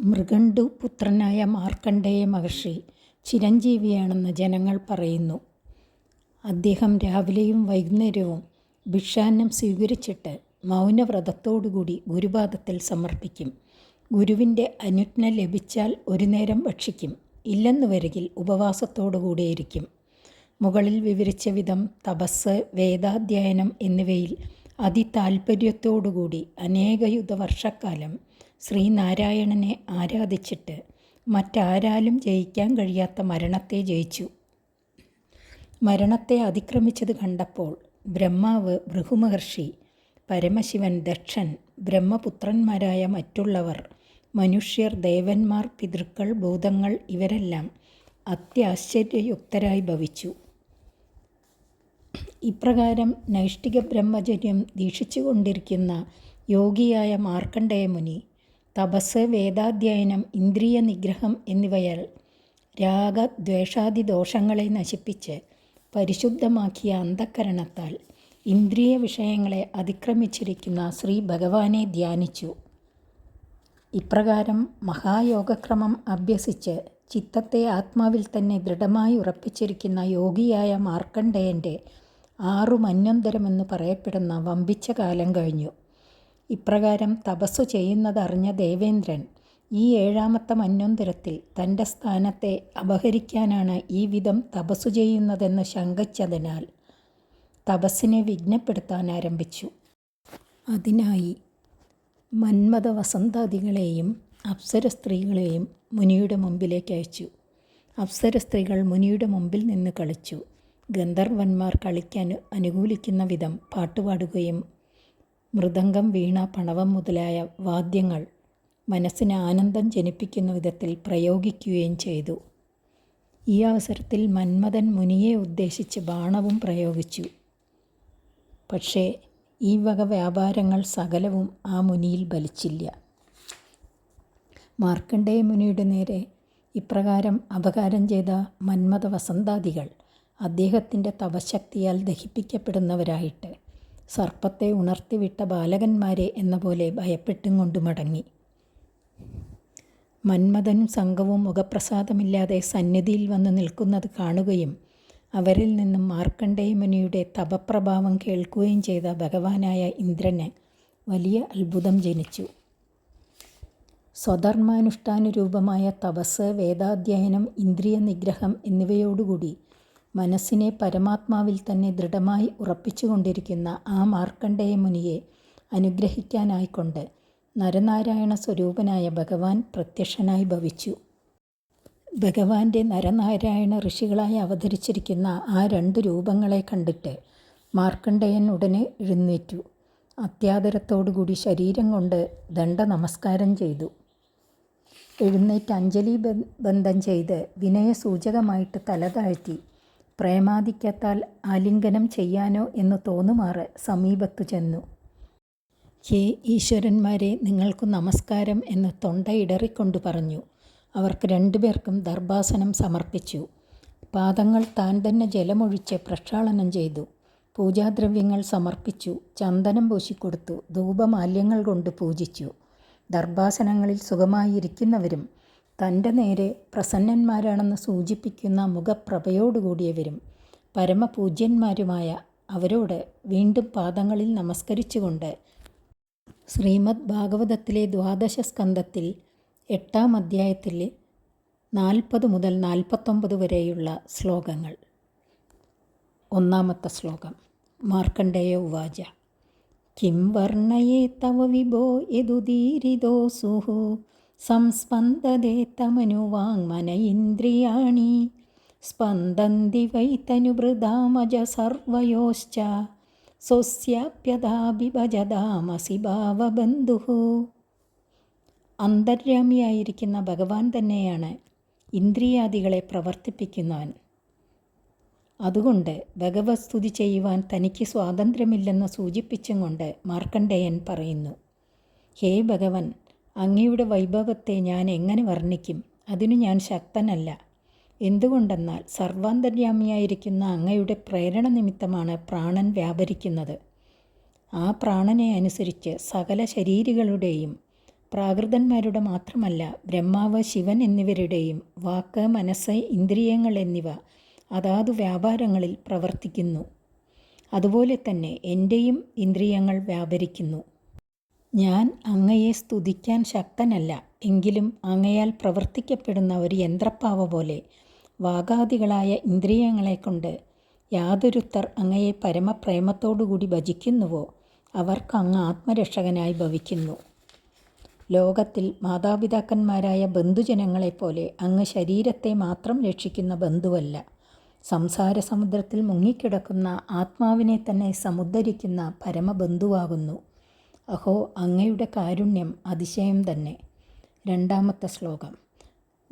മൃഗണ്ടു പുത്രനായ മാർക്കണ്ഡേയ മഹർഷി ചിരഞ്ജീവിയാണെന്ന് ജനങ്ങൾ പറയുന്നു. അദ്ദേഹം രാവിലെയും വൈകുന്നേരവും ഭിക്ഷാന്നം സ്വീകരിച്ചിട്ട് മൗനവ്രതത്തോടുകൂടി ഗുരുപാദത്തിൽ സമർപ്പിക്കും. ഗുരുവിന്റെ അനുജ്ഞ ലഭിച്ചാൽ ഒരു നേരം ഭക്ഷിക്കും. ഇല്ലെന്നു വരികിൽ ഉപവാസത്തോടുകൂടിയിരിക്കും. മുകളിൽ വിവരിച്ച വിധം തപസ് വേദാധ്യയനം എന്നിവയിൽ അതിതാല്പര്യത്തോടുകൂടി അനേകയുഗവർഷക്കാലം ശ്രീനാരായണനെ ആരാധിച്ചിട്ട് മറ്റാരാലും ജയിക്കാൻ കഴിയാത്ത മരണത്തെ ജയിച്ചു. മരണത്തെ അതിക്രമിച്ചത് കണ്ടപ്പോൾ ബ്രഹ്മാവ് ഭൃഹുമഹർഷി പരമശിവൻ ദക്ഷൻ, ബ്രഹ്മപുത്രന്മാരായ മറ്റുള്ളവർ, മനുഷ്യർ, ദേവന്മാർ, പിതൃക്കൾ, ഭൂതങ്ങൾ ഇവരെല്ലാം അത്യാശ്ചര്യയുക്തരായി ഭവിച്ചു. ഇപ്രകാരം നൈഷ്ഠിക ബ്രഹ്മചര്യം ദീക്ഷിച്ചുകൊണ്ടിരിക്കുന്ന യോഗിയായ മാർക്കണ്ഡേയമുനി തപസ്സ്, വേദാധ്യയനം, ഇന്ദ്രിയ നിഗ്രഹം എന്നിവയാൽ രാഗദ്വേഷാദിദോഷങ്ങളെ നശിപ്പിച്ച് പരിശുദ്ധമാക്കിയ അന്ധക്കരണത്താൽ ഇന്ദ്രിയ വിഷയങ്ങളെ അതിക്രമിച്ചിരിക്കുന്ന ശ്രീ ഭഗവാനെ ധ്യാനിച്ചു. ഇപ്രകാരം മഹായോഗക്രമം അഭ്യസിച്ച് ചിത്തത്തെ ആത്മാവിൽ തന്നെ ദൃഢമായി ഉറപ്പിച്ചിരിക്കുന്ന യോഗിയായ മാർക്കണ്ഡേയന്റെ ആറു മന്യന്തരമെന്ന് പറയപ്പെടുന്ന വമ്പിച്ച കാലം കഴിഞ്ഞു. ഇപ്രകാരം തപസ്സു ചെയ്യുന്നതറിഞ്ഞ ദേവേന്ദ്രൻ ഈ ഏഴാമത്തെ മന്വന്തരത്തിൽ തന്റെ സ്ഥാനത്തെ അപഹരിക്കാനാണ് ഈ വിധം തപസ്സു ചെയ്യുന്നതെന്ന് ശങ്കിച്ചതിനാൽ തപസ്സിനെ വിഘ്നപ്പെടുത്താൻ ആരംഭിച്ചു അതിനായി മന്മത വസന്താദികളെയും അപ്സര സ്ത്രീകളെയും മുനിയുടെ മുമ്പിലേക്ക് അയച്ചു അപ്സര സ്ത്രീകൾ മുനിയുടെ മുമ്പിൽ നിന്ന് കളിച്ചു. ഗന്ധർവന്മാർ കളിക്കാൻ അനുകൂലിക്കുന്ന വിധം പാട്ടുപാടുകയും മൃദംഗം, വീണ, പണവം മുതലായ വാദ്യങ്ങൾ മനസ്സിന് ആനന്ദം ജനിപ്പിക്കുന്ന വിധത്തിൽ പ്രയോഗിക്കുകയും ചെയ്തു. ഈ അവസരത്തിൽ മന്മഥൻ മുനിയെ ഉദ്ദേശിച്ച് ബാണവും പ്രയോഗിച്ചു. പക്ഷേ ഈ വക വ്യാപാരങ്ങൾ സകലവും ആ മുനിയിൽ ബലിച്ചില്ല മാർക്കണ്ഡേയ മുനിയുടെ നേരെ ഇപ്രകാരം അപകാരം ചെയ്ത മന്മഥവസന്താദികൾ അദ്ദേഹത്തിന്റെ തപശക്തിയാൽ ദഹിപ്പിക്കപ്പെടുന്നവരായിട്ട് സർപ്പത്തെ ഉണർത്തിവിട്ട ബാലകന്മാരെ എന്ന പോലെ ഭയപ്പെട്ടും കൊണ്ടു മടങ്ങി. മന്മഥനും സംഘവും മുഖപ്രസാദമില്ലാതെ സന്നിധിയിൽ വന്ന് നിൽക്കുന്നത് കാണുകയും അവരിൽ നിന്നും മാർക്കണ്ഡേയമുനിയുടെ തപപ്രഭാവം കേൾക്കുകയും ചെയ്ത ഭഗവാനായ ഇന്ദ്രന് വലിയ അത്ഭുതം ജനിച്ചു. സ്വധർമാനുഷ്ഠാനരൂപമായ തപസ് വേദാധ്യയനം, ഇന്ദ്രിയ നിഗ്രഹം എന്നിവയോടുകൂടി മനസ്സിനെ പരമാത്മാവിൽ തന്നെ ദൃഢമായി ഉറപ്പിച്ചുകൊണ്ടിരിക്കുന്ന ആ മാർക്കണ്ഡേയ മുനിയെ അനുഗ്രഹിക്കാനായിക്കൊണ്ട് നരനാരായണ സ്വരൂപനായ ഭഗവാൻ പ്രത്യക്ഷനായി ഭവിച്ചു. ഭഗവാന്റെ നരനാരായണ ഋഷികളായി അവതരിച്ചിരിക്കുന്ന ആ രണ്ട് രൂപങ്ങളെ കണ്ടിട്ട് മാർക്കണ്ഡേയൻ ഉടനെ എഴുന്നേറ്റു. അത്യാദരത്തോടുകൂടി ശരീരം കൊണ്ട് ദണ്ഡ നമസ്കാരം ചെയ്തു. എഴുന്നേറ്റ് അഞ്ജലി ബന്ധം ചെയ്ത് വിനയസൂചകമായിട്ട് തല താഴ്ത്തി പ്രേമാധിക്യത്താൽ ആലിംഗനം ചെയ്യാനോ എന്ന് തോന്നുമാറ് സമീപത്തു ചെന്നു. "ഹേ ഈശ്വരന്മാരെ നിങ്ങൾക്ക് നമസ്കാരം" എന്ന് തൊണ്ടയിടറിക്കൊണ്ട് പറഞ്ഞു. അവർക്ക് രണ്ടുപേർക്കും ദർഭാസനം സമർപ്പിച്ചു. പാദങ്ങൾ താൻ തന്നെ ജലമൊഴിച്ച് പ്രക്ഷാളനം ചെയ്തു. പൂജാദ്രവ്യങ്ങൾ സമർപ്പിച്ചു. ചന്ദനം പൂശിക്കൊടുത്തു. ധൂപമാല്യങ്ങൾ കൊണ്ട് പൂജിച്ചു. ദർഭാസനങ്ങളിൽ സുഖമായി തന്റെ നേരെ പ്രസന്നന്മാരാണെന്ന് സൂചിപ്പിക്കുന്ന മുഖപ്രഭയോടുകൂടിയവരും പരമപൂജ്യന്മാരുമായ അവരോട് വീണ്ടും പാദങ്ങളിൽ നമസ്കരിച്ചുകൊണ്ട് ശ്രീമദ് ഭാഗവതത്തിലെ ദ്വാദശ സ്കന്ധത്തിൽ എട്ടാം അധ്യായത്തിൽ നാൽപ്പത് മുതൽ നാൽപ്പത്തൊമ്പത് വരെയുള്ള ശ്ലോകങ്ങൾ. ഒന്നാമത്തെ ശ്ലോകം. മാർക്കണ്ഡേയ ഉവാച കിം വർണയേ തവ വിഭോ യദുദീരിതോऽസുഃ സംസ്പന്ദതേത തമനുവാങ്മനയിന്ദ്രിയാണി സ്പന്ദന്തി വൈ തനുഭൃതാമജ സർവയോശ്ച സ്വസ്യാപ്യതാഭിഭജതാമസി ഭാവബന്ധു അന്തര്യാമിയായിരിക്കുന്ന ഭഗവാൻ തന്നെയാണ് ഇന്ദ്രിയാദികളെ പ്രവർത്തിപ്പിക്കുന്നവൻ. അതുകൊണ്ട് ഭഗവദ്സ്തുതി ചെയ്യുവാൻ തനിക്ക് സ്വാതന്ത്ര്യമില്ലെന്ന് സൂചിപ്പിച്ചും കൊണ്ട് മാർക്കണ്ഡേയൻ പറയുന്നു. "ഹേ ഭഗവൻ, അങ്ങയുടെ വൈഭവത്തെ ഞാൻ എങ്ങനെ വർണിക്കും? അതിനു ഞാൻ ശക്തനല്ല. എന്തുകൊണ്ടെന്നാൽ സർവാന്തര്യാമിയായിരിക്കുന്ന അങ്ങയുടെ പ്രേരണ നിമിത്തമാണ് പ്രാണൻ വ്യാപരിക്കുന്നത്. ആ പ്രാണനെ അനുസരിച്ച് സകല ശരീരികളുടെയും പ്രാകൃതന്മാരുടെ മാത്രമല്ല ബ്രഹ്മാവ് ശിവൻ എന്നിവരുടെയും വാക്ക് മനസ്സ് ഇന്ദ്രിയങ്ങൾ എന്നിവ അതാതു വ്യാപാരങ്ങളിൽ പ്രവർത്തിക്കുന്നു അതുപോലെ തന്നെ എന്റെയും ഇന്ദ്രിയങ്ങൾ വ്യാപരിക്കുന്നു ഞാൻ അങ്ങയെ സ്തുതിക്കാൻ ശക്തനല്ല എങ്കിലും അങ്ങയാൽ പ്രവർത്തിക്കപ്പെടുന്ന ഒരു യന്ത്രപ്പാവ പോലെ വാഗാദികളായ ഇന്ദ്രിയങ്ങളെക്കൊണ്ട് യാതൊരുത്തർ അങ്ങയെ പരമപ്രേമത്തോടുകൂടി ഭജിക്കുന്നുവോ? അവർക്ക് അങ്ങ് ആത്മരക്ഷകനായി ഭവിക്കുന്നു. ലോകത്തിൽ മാതാപിതാക്കന്മാരായ ബന്ധുജനങ്ങളെപ്പോലെ അങ്ങ് ശരീരത്തെ മാത്രം രക്ഷിക്കുന്ന ബന്ധുവല്ല. സംസാര സമുദ്രത്തിൽ മുങ്ങിക്കിടക്കുന്ന ആത്മാവിനെ തന്നെ സമുദ്ധരിക്കുന്ന പരമബന്ധുവാകുന്നു. അഹോ അങ്ങയുടെ കാരുണ്യം അതിശയം തന്നെ. രണ്ടാമത്തെ ശ്ലോകം.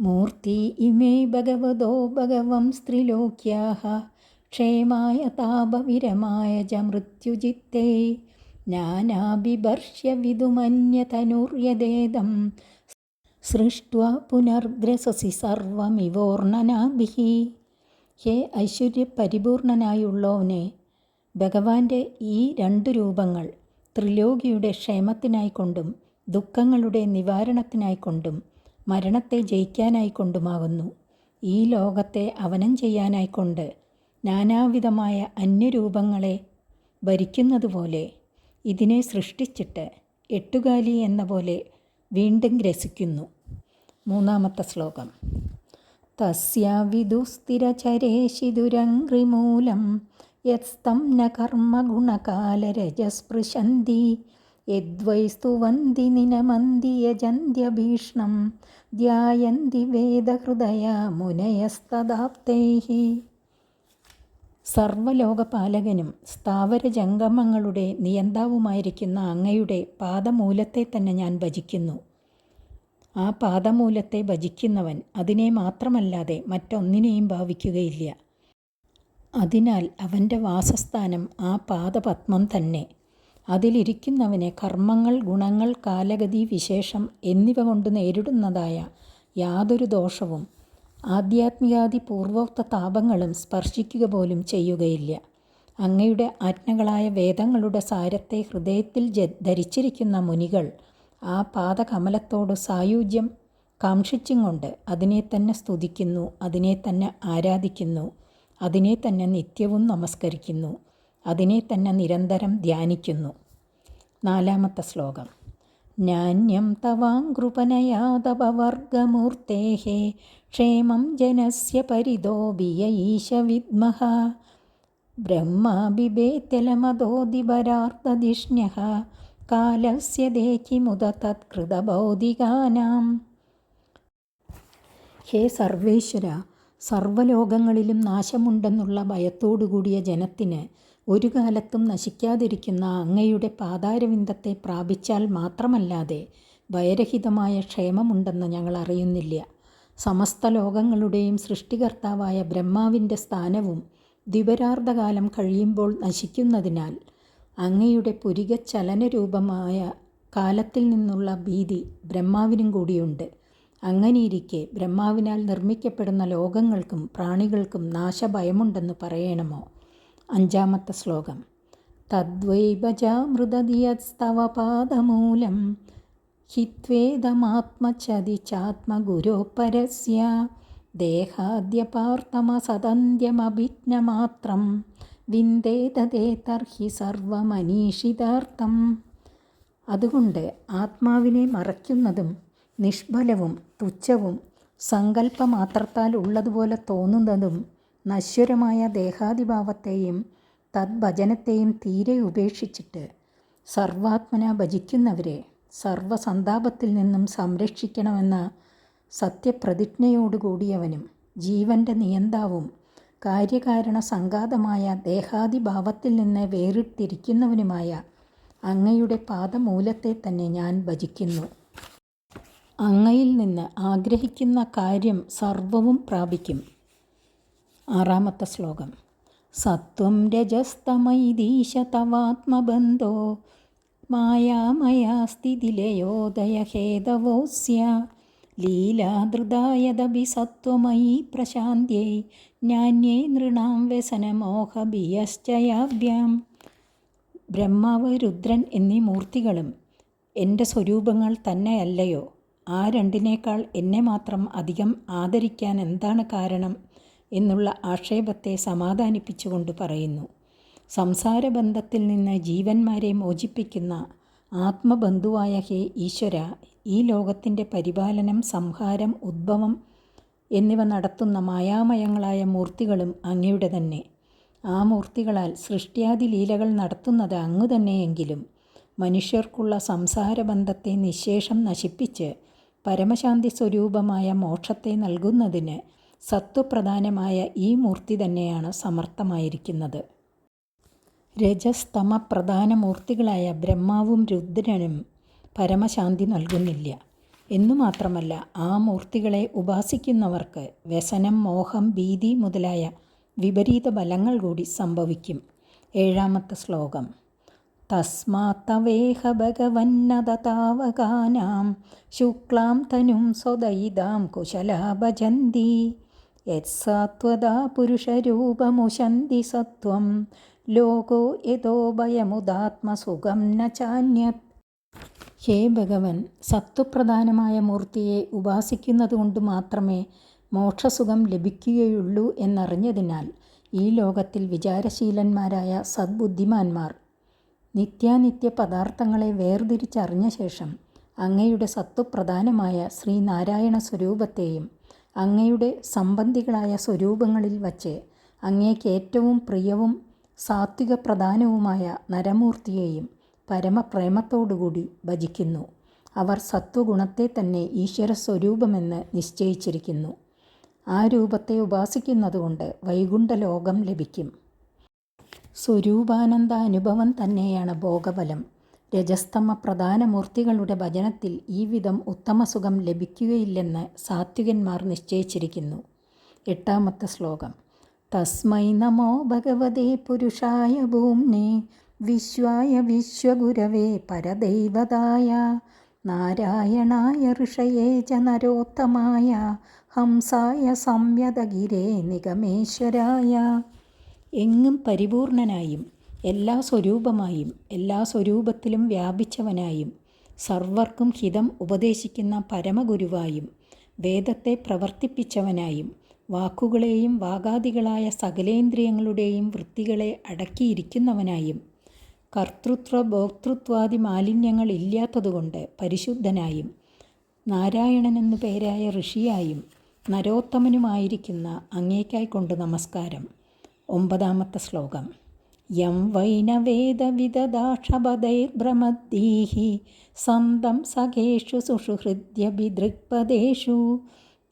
മൂർത്തി ഇമേ ഭഗവതോ ഭഗവം സ്ത്രീലോക്യാഹ ക്ഷേമായ താപവിരമായ ച മൃത്യുജിത്തേ. ജ്ഞാനാഭിഭർഷ്യ വിദുമന്യതനുര്യദേദം സൃഷ്ട പുനർഗ്രസസി സർവമിവോർണനാഭിഹി ഹേ ഐശ്വര്യപരിപൂർണനായുള്ളവനെ ഭഗവാന്റെ ഈ രണ്ട് രൂപങ്ങൾ ത്രിലോകിയുടെ ക്ഷേമത്തിനായിക്കൊണ്ടും ദുഃഖങ്ങളുടെ നിവാരണത്തിനായിക്കൊണ്ടും മരണത്തെ ജയിക്കാനായിക്കൊണ്ടുമാകുന്നു ഈ ലോകത്തെ അവനം ചെയ്യാനായിക്കൊണ്ട് നാനാവിധമായ അന്യരൂപങ്ങളെ ഭരിക്കുന്നതുപോലെ ഇതിനെ സൃഷ്ടിച്ചിട്ട് എട്ടുകാലി എന്ന പോലെ വീണ്ടും ഗ്രസിക്കുന്നു മൂന്നാമത്തെ ശ്ലോകം. തസ്യാവിദുസ്ഥിരചരേശിദുരംഘ്രിമൂലം യസ്തം ന കർമ്മഗുണകാലരജസ്പൃശന്തി യദ്വൈ സ്തുവന്തി നിനമന്തി യജന്ത്യഭീഷ്ണം ധ്യായന്തി വേദഹൃദയ മുനയസ്തദാപ്തൈः സർവലോകപാലകനും സ്ഥാവര ജംഗമങ്ങളുടെ നിയന്താവുമായിരിക്കുന്ന അങ്ങയുടെ പാദമൂലത്തെ തന്നെ ഞാൻ ഭജിക്കുന്നു. ആ പാദമൂലത്തെ ഭജിക്കുന്നവൻ അതിനെ മാത്രമല്ലാതെ മറ്റൊന്നിനെയും ഭാവിക്കുകയില്ല. അതിനാൽ അവന്റെ വാസസ്ഥാനം ആ പാദപത്മം തന്നെ. അതിലിരിക്കുന്നവനെ കർമ്മങ്ങൾ ഗുണങ്ങൾ കാലഗതി വിശേഷം എന്നിവ കൊണ്ട് നേരിടുന്നതായ യാതൊരു ദോഷവും ആധ്യാത്മികാദി പൂർവോക്ത താപങ്ങളും സ്പർശിക്കുക പോലും ചെയ്യുകയില്ല. അങ്ങയുടെ ആജ്ഞകളായ വേദങ്ങളുടെ സാരത്തെ ഹൃദയത്തിൽ ധരിച്ചിരിക്കുന്ന മുനികൾ ആ പാദകമലത്തോട് സായുജ്യം കാക്ഷിച്ചും കൊണ്ട് അതിനെ തന്നെ സ്തുതിക്കുന്നു അതിനെ തന്നെ ആരാധിക്കുന്നു. അതിനെ തന്നെ നിത്യവും നമസ്കരിക്കുന്നു. അതിനെ തന്നെ നിരന്തരം ധ്യാനിക്കുന്നു. നാലാമത്തെ ശ്ലോകം. നാന്യം തവാങ്കൃപനയാതപവർഗമൂർത്തേः ക്ഷേമം ജനസ്യ പരിതോപിയ ഈശ വിദ്മഹ ബ്രഹ്മാബിബേത്യലമതോദിപരാർദ്ധധിഷ്ണ്യः കാലസ്യ ദേഹിമുത തത്കൃതഭൗതികാനാം ഹേ സർവേശ്വര സർവലോകങ്ങളിലും നാശമുണ്ടെന്നുള്ള ഭയത്തോടുകൂടിയ ജനത്തിന് ഒരു കാലത്തും നശിക്കാതിരിക്കുന്ന അങ്ങയുടെ പാതാരവിന്ദത്തെ പ്രാപിച്ചാൽ മാത്രമല്ലാതെ ഭയരഹിതമായ ക്ഷേമമുണ്ടെന്ന് ഞങ്ങൾ അറിയുന്നില്ല. സമസ്ത ലോകങ്ങളുടെയും സൃഷ്ടികർത്താവായ ബ്രഹ്മാവിന്റെ സ്ഥാനവും ദിവരാർദ്ധകാലം കഴിയുമ്പോൾ നശിക്കുന്നതിനാൽ അങ്ങയുടെ പുരികച്ചലനരൂപമായ കാലത്തിൽ നിന്നുള്ള ഭീതി ബ്രഹ്മാവിനും കൂടിയുണ്ട്. അങ്ങനെയിരിക്കെ ബ്രഹ്മാവിനാൽ നിർമ്മിക്കപ്പെടുന്ന ലോകങ്ങൾക്കും പ്രാണികൾക്കും നാശഭയമുണ്ടെന്ന് പറയണമോ? അഞ്ചാമത്തെ ശ്ലോകം. തദ്വൈഭജാമൃതദിയസ്തവപാദമൂലം ഹിത്വേദമാത്മചതി പരസ്യ ദേഹാദ്യപാർത്ഥമസതന്ധ്യമഭിജ്ഞമാത്രം വിന്ദേതേ തർഹി സർവമനീഷിതാർത്ഥം. അതുകൊണ്ട് ആത്മാവിനെ മറയ്ക്കുന്നതും നിഷ്ഫലവും തുച്ഛവും സങ്കല്പമാത്രത്താൽ ഉള്ളതുപോലെ തോന്നുന്നതും നശ്വരമായ ദേഹാതിഭാവത്തെയും തദ്ഭജനത്തെയും തീരെ ഉപേക്ഷിച്ചിട്ട് സർവാത്മന ഭജിക്കുന്നവരെ സർവസന്താപത്തിൽ നിന്നും സംരക്ഷിക്കണമെന്ന സത്യപ്രതിജ്ഞയോടുകൂടിയവനും ജീവന്റെ നിയന്താവും കാര്യകാരണ സംഘാതമായ ദേഹാതിഭാവത്തിൽ നിന്ന് വേറിട്ടിരിക്കുന്നവനുമായ അങ്ങയുടെ പാദമൂലത്തെ തന്നെ ഞാൻ ഭജിക്കുന്നു. അങ്ങയിൽ നിന്ന് ആഗ്രഹിക്കുന്ന കാര്യം സർവവും പ്രാപിക്കും. ആറാമത്തെ ശ്ലോകം. സത്വം രജസ്തമൈദീശ തവാത്മബന്ധോ മായാമയാസ്ഥിതിലയോദയഹേതവോസ്യ സ്ഥിതിലയോദയഹേതവോസ്യ സത്വമയി പ്രശാന്ത്യൈ ജ്ഞാന്യേ നൃണാം വ്യസനമോഹബിയശ്ചയാഭ്യാം ബ്രഹ്മാവ് രുദ്രൻ എന്നീ മൂർത്തികളും എന്റെ സ്വരൂപങ്ങൾ തന്നെയല്ലയോ? ആ രണ്ടിനേക്കാൾ എന്നെ മാത്രം അധികം ആദരിക്കാൻ എന്താണ് കാരണം? എന്നുള്ള ആക്ഷേപത്തെ സമാധാനിപ്പിച്ചുകൊണ്ട് പറയുന്നു. സംസാരബന്ധത്തിൽ നിന്ന് ജീവന്മാരെ മോചിപ്പിക്കുന്ന ആത്മബന്ധുവായ ഹേ ഈശ്വര ഈ ലോകത്തിന്റെ പരിപാലനം സംഹാരം ഉദ്ഭവം എന്നിവ നടത്തുന്ന മായാമയങ്ങളായ മൂർത്തികളും അങ്ങയുടെ തന്നെ. ആ മൂർത്തികളാൽ സൃഷ്ടിയാദി ലീലകൾ നടത്തുന്നത് അങ്ങു തന്നെയെങ്കിലും മനുഷ്യർക്കുള്ള സംസാരബന്ധത്തെ നിശേഷം നശിപ്പിച്ച് പരമശാന്തി സ്വരൂപമായ മോക്ഷത്തെ നൽകുന്നതിന് സത്വപ്രധാനമായ ഈ മൂർത്തി തന്നെയാണ് സമർത്ഥമായിരിക്കുന്നത്. രജസ്തമ പ്രധാന മൂർത്തികളായ ബ്രഹ്മാവും രുദ്രനും പരമശാന്തി നൽകുന്നില്ല. എന്നു മാത്രമല്ല ആ മൂർത്തികളെ ഉപാസിക്കുന്നവർക്ക് വ്യസനം മോഹം ഭീതി മുതലായ വിപരീത ബലങ്ങൾ കൂടി സംഭവിക്കും. ഏഴാമത്തെ ശ്ലോകം. തസ്മാത്തവേഹ ഭഗവന്നതാവകാനാം ശുക്ലാം തനും സ്വദയിതാം കുശലാ ഭജന്തി യത്സാത്വതാ പുരുഷരൂപമുശന്തി സത്വം. ലോകോ യഥോ ഭയമുദാത്മസുഖം ന ചാന്യത്. ഹേ ഭഗവൻ സത്വപ്രധാനമായ മൂർത്തിയെ ഉപാസിക്കുന്നതുകൊണ്ട് മാത്രമേ മോക്ഷസുഖം ലഭിക്കുകയുള്ളൂ എന്നറിഞ്ഞതിനാൽ ഈ ലോകത്തിൽ വിചാരശീലന്മാരായ സദ്ബുദ്ധിമാന്മാർ നിത്യാനിത്യ പദാർത്ഥങ്ങളെ വേർതിരിച്ചറിഞ്ഞ ശേഷം അങ്ങയുടെ സത്വപ്രധാനമായ ശ്രീനാരായണ സ്വരൂപത്തെയും അങ്ങയുടെ സംബന്ധികളായ സ്വരൂപങ്ങളിൽ വച്ച് അങ്ങേക്ക് ഏറ്റവും പ്രിയവും സാത്വിക പ്രധാനവുമായ നരമൂർത്തിയെയും പരമപ്രേമത്തോടുകൂടി ഭജിക്കുന്നു. അവർ സത്വഗുണത്തെ തന്നെ ഈശ്വര സ്വരൂപമെന്ന് നിശ്ചയിച്ചിരിക്കുന്നു. ആ രൂപത്തെ ഉപാസിക്കുന്നതുകൊണ്ട് വൈകുണ്ഠലോകം ലഭിക്കും. സ്വരൂപാനന്ദ അനുഭവം തന്നെയാണ് ഭോഗഫലം. രജസ്തമ പ്രധാന മൂർത്തികളുടെ ഭജനത്തിൽ ഈ വിധം ഉത്തമസുഖം ലഭിക്കുകയില്ലെന്ന് സാത്വികന്മാർ നിശ്ചയിച്ചിരിക്കുന്നു. എട്ടാമത്തെ ശ്ലോകം. തസ്മൈ നമോ ഭഗവതേ പുരുഷായ ഭൂമ്നേ വിശ്വായ വിശ്വഗുരവേ പരദൈവതായ നാരായണായ ഋഷയേ ച ഹംസായ സംയതഗിരേ നിഗമേശ്വരായ. എങ്ങും പരിപൂർണനായും എല്ലാ സ്വരൂപമായും എല്ലാ സ്വരൂപത്തിലും വ്യാപിച്ചവനായും സർവർക്കും ഹിതം ഉപദേശിക്കുന്ന പരമഗുരുവായും വേദത്തെ പ്രവർത്തിപ്പിച്ചവനായും വാക്കുകളെയും വാഗാദികളായ സകലേന്ദ്രിയങ്ങളുടെയും വൃത്തികളെ അടക്കിയിരിക്കുന്നവനായും കർത്തൃത്വ ഭോക്തൃത്വാദി മാലിന്യങ്ങൾ ഇല്ലാത്തതുകൊണ്ട് പരിശുദ്ധനായും നാരായണനെന്നു പേരായ ഋഷിയായും നരോത്തമനുമായിരിക്കുന്ന അങ്ങേക്കായി കൊണ്ട് നമസ്കാരം. ഒമ്പതാമത്തെ ശ്ലോകം. യം വൈനവേദവിദദാക്ഷപദൈർഭ്രമദ്ദീഹി സന്തം സഖേഷു സുഷുഹൃദ്യഭിദൃക്പദേഷു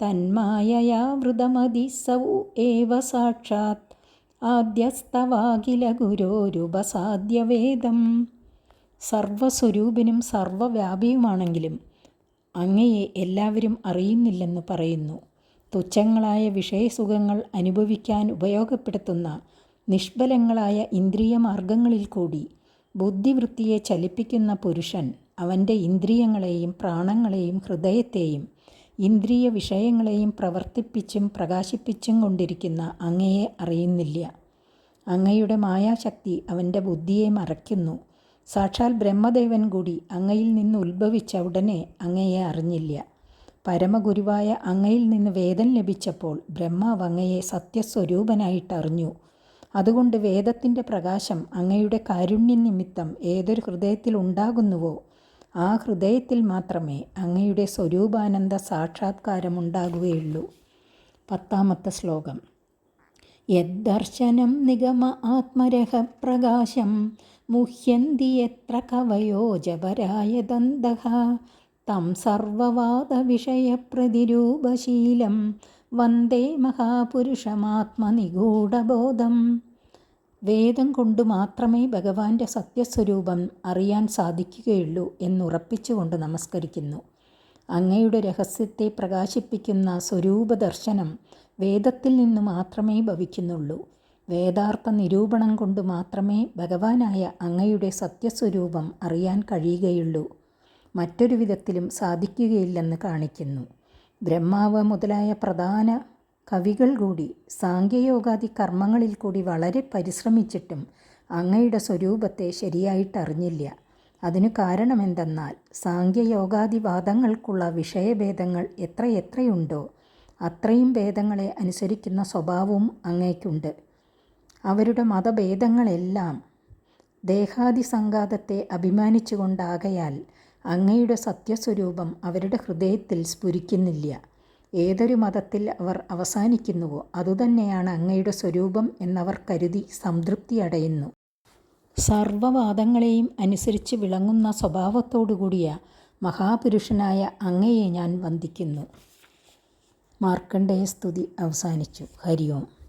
തന്മായയാ വൃതമതി സൗ ഏവ സാക്ഷാത് ആദ്യസ്തവാഖില ഗുരോരുപസാദ്യവേദം. സർവസ്വരൂപിനും സർവവ്യാപിയുമാണെങ്കിലും അങ്ങയെ എല്ലാവരും അറിയുന്നില്ലെന്ന് പറയുന്നു. തുച്ഛങ്ങളായ വിഷയസുഖങ്ങൾ അനുഭവിക്കാൻ ഉപയോഗപ്പെടുത്തുന്ന നിഷ്ഫലങ്ങളായ ഇന്ദ്രിയമാർഗങ്ങളിൽ കൂടി ബുദ്ധിവൃത്തിയെ ചലിപ്പിക്കുന്ന പുരുഷൻ അവന്റെ ഇന്ദ്രിയങ്ങളെയും പ്രാണങ്ങളെയും ഹൃദയത്തെയും ഇന്ദ്രിയ വിഷയങ്ങളെയും പ്രവർത്തിപ്പിച്ചും പ്രകാശിപ്പിച്ചും കൊണ്ടിരിക്കുന്ന അങ്ങയെ അറിയുന്നില്ല. അങ്ങയുടെ മായാശക്തി അവന്റെ ബുദ്ധിയെ മറയ്ക്കുന്നു. സാക്ഷാൽ ബ്രഹ്മദേവൻ കൂടി അങ്ങയിൽ നിന്ന് ഉത്ഭവിച്ച ഉടനെ അങ്ങയെ അറിഞ്ഞില്ല. പരമഗുരുവായ അങ്ങയിൽ നിന്ന് വേദം ലഭിച്ചപ്പോൾ ബ്രഹ്മാവ് അങ്ങയെ സത്യസ്വരൂപനായിട്ട് അറിഞ്ഞു അതുകൊണ്ട് വേദത്തിന്റെ പ്രകാശം അങ്ങയുടെ കാരുണ്യ നിമിത്തം ഏതൊരു ഹൃദയത്തിൽ ഉണ്ടാകുന്നുവോ ആ ഹൃദയത്തിൽ മാത്രമേ അങ്ങയുടെ സ്വരൂപാനന്ദ സാക്ഷാത്കാരമുണ്ടാകുകയുള്ളൂ. പത്താമത്തെ ശ്ലോകം. യദ്ദർശനം നിഗമ ആത്മരഹ പ്രകാശം മുഹ്യന്തി എത്ര കവയോ ജപരായദന്തഃ തം സർവവാദവിഷയപ്രതിരൂപശീലം വന്ദേ മഹാപുരുഷമാത്മനിഗൂഢബോധം. വേദം കൊണ്ട് മാത്രമേ ഭഗവാന്റെ സത്യസ്വരൂപം അറിയാൻ സാധിക്കുകയുള്ളൂ എന്നുറപ്പിച്ചുകൊണ്ട് നമസ്കരിക്കുന്നു. അങ്ങയുടെ രഹസ്യത്തെ പ്രകാശിപ്പിക്കുന്ന സ്വരൂപദർശനം വേദത്തിൽ നിന്ന് മാത്രമേ ഭവിക്കുന്നുള്ളൂ. വേദാർത്ഥ നിരൂപണം കൊണ്ട് മാത്രമേ ഭഗവാനായ അങ്ങയുടെ സത്യസ്വരൂപം അറിയാൻ കഴിയുകയുള്ളൂ. മറ്റൊരു വിധത്തിലും സാധിക്കുകയില്ലെന്ന് കാണിക്കുന്നു. ബ്രഹ്മാവ് മുതലായ പ്രധാന കവികൾ കൂടി സാങ്കേയോഗാദി കർമ്മങ്ങളിൽ കൂടി വളരെ പരിശ്രമിച്ചിട്ടും അങ്ങയുടെ സ്വരൂപത്തെ ശരിയായിട്ട് അറിഞ്ഞില്ല അതിനു കാരണമെന്തെന്നാൽ സാങ്ഖ്യയോഗാദിവാദങ്ങൾക്കുള്ള വിഷയഭേദങ്ങൾ എത്രയെത്രയുണ്ടോ അത്രയും ഭേദങ്ങളെ അനുസരിക്കുന്ന സ്വഭാവവും അങ്ങയ്ക്കുണ്ട് അവരുടെ മതഭേദങ്ങളെല്ലാം ദേഹാദി സംഘാതത്തെ അഭിമാനിച്ചുകൊണ്ടാകയാൽ അങ്ങയുടെ സത്യസ്വരൂപം അവരുടെ ഹൃദയത്തിൽ സ്ഫുരിക്കുന്നില്ല. ഏതൊരു മതത്തിൽ അവർ അവസാനിക്കുന്നുവോ അതുതന്നെയാണ് അങ്ങയുടെ സ്വരൂപം എന്നവർ കരുതി സംതൃപ്തി അടയുന്നു സർവവാദങ്ങളെയും അനുസരിച്ച് വിളങ്ങുന്ന സ്വഭാവത്തോടുകൂടിയ മഹാപുരുഷനായ അങ്ങയെ ഞാൻ വന്ദിക്കുന്നു. മാർക്കണ്ഡേയ സ്തുതി അവസാനിച്ചു. ഹരി ഓം